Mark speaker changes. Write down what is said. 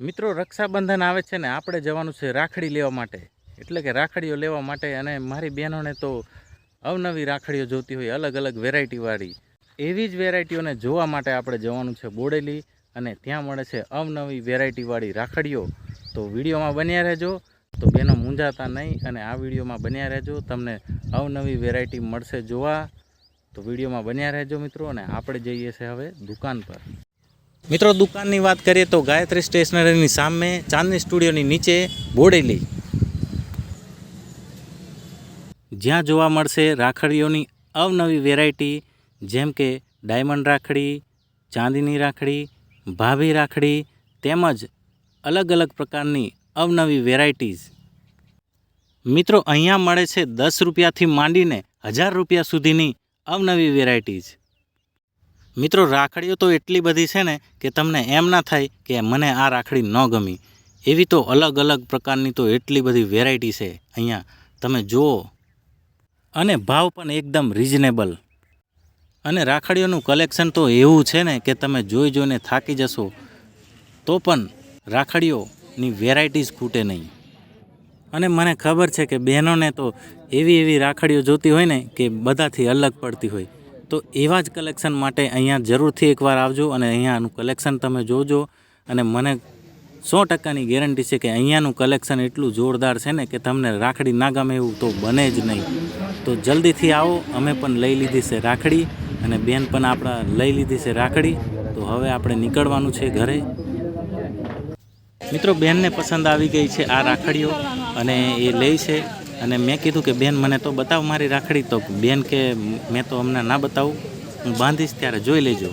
Speaker 1: મિત્રો, રક્ષાબંધન આવે છે ને, આપણે જવાનું છે રાખડી લેવા માટે. એટલે કે રાખડીઓ લેવા માટે અને મારી બહેનોને તો અવનવી રાખડીઓ જોતી હોય, અલગ અલગ વેરાયટીવાળી એવી જ વેરાયટીઓને જોવા માટે આપણે જવાનું છે બોડેલી અને ત્યાં મળે છે અવનવી વેરાયટીવાળી રાખડીઓ. તો વિડીયોમાં બન્યા રહેજો. તો બહેનો મૂંઝાતા નહીં અને આ વિડીયોમાં બન્યા રહેજો. તમને અવનવી વેરાયટી મળશે જોવા. તો વિડીયોમાં બન્યા રહેજો મિત્રો અને આપણે જઈએ છીએ હવે દુકાન પર. મિત્રો, દુકાનની વાત કરીએ તો ગાયત્રી સ્ટેશનરીની સામે ચાંદની સ્ટુડિયોની નીચે બોડેલી જ્યાં જોવા મળશે રાખડીઓની અવનવી વેરાયટી જેમ કે ડાયમંડ રાખડી, ચાંદીની રાખડી, ભાભી રાખડી, તેમજ અલગ અલગ પ્રકારની અવનવી વેરાયટીઝ મિત્રો, અહીંયા મળે છે દસ રૂપિયાથી માંડીને હજાર રૂપિયા સુધીની અવનવી વેરાયટીઝ મિત્રો, રાખડીઓ તો એટલી બધી છે ને કે તમને એમ ના થાય કે મને આ રાખડી ન ગમી. એવી તો અલગ અલગ પ્રકારની તો એટલી બધી વેરાયટી છે. અહીંયા તમે જુઓ. અને ભાવ પણ એકદમ રિઝનેબલ અને રાખડીઓનું કલેક્શન તો એવું છે ને કે તમે જોઈ જોઈને થાકી જશો, તો પણ રાખડીઓની વેરાયટીઝ ખૂટે નહીં. અને મને ખબર છે કે બહેનોને તો એવી એવી રાખડીઓ જોતી હોય ને કે બધાથી અલગ પડતી હોય. તો એવા જ કલેક્શન માટે અહીંયા જરૂરથી એકવાર આવજો અને અહીંયાનું કલેક્શન તમે જોજો. અને મને સો ટકાની ગેરંટી છે કે અહીંયાનું કલેક્શન એટલું જોરદાર છે ને કે તમને રાખડી ના ગમે એવું તો બને જ નહીં. તો જલ્દીથી આવો, અમે પણ લઈ લીધી છે રાખડી અને બેન પણ આપણા લઈ લીધી છે રાખડી. તો હવે આપણે નીકળવાનું છે ઘરે. મિત્રો, બેનને પસંદ આવી ગઈ છે આ રાખડીઓ અને એ લે છે. અને મેં કીધું કે, બેન, મને તો બતાવ મારી રાખડી તો. બેન કે, મેં તો અમને ના બતાવું. હું બાંધીશ ત્યારે જોઈ લેજો.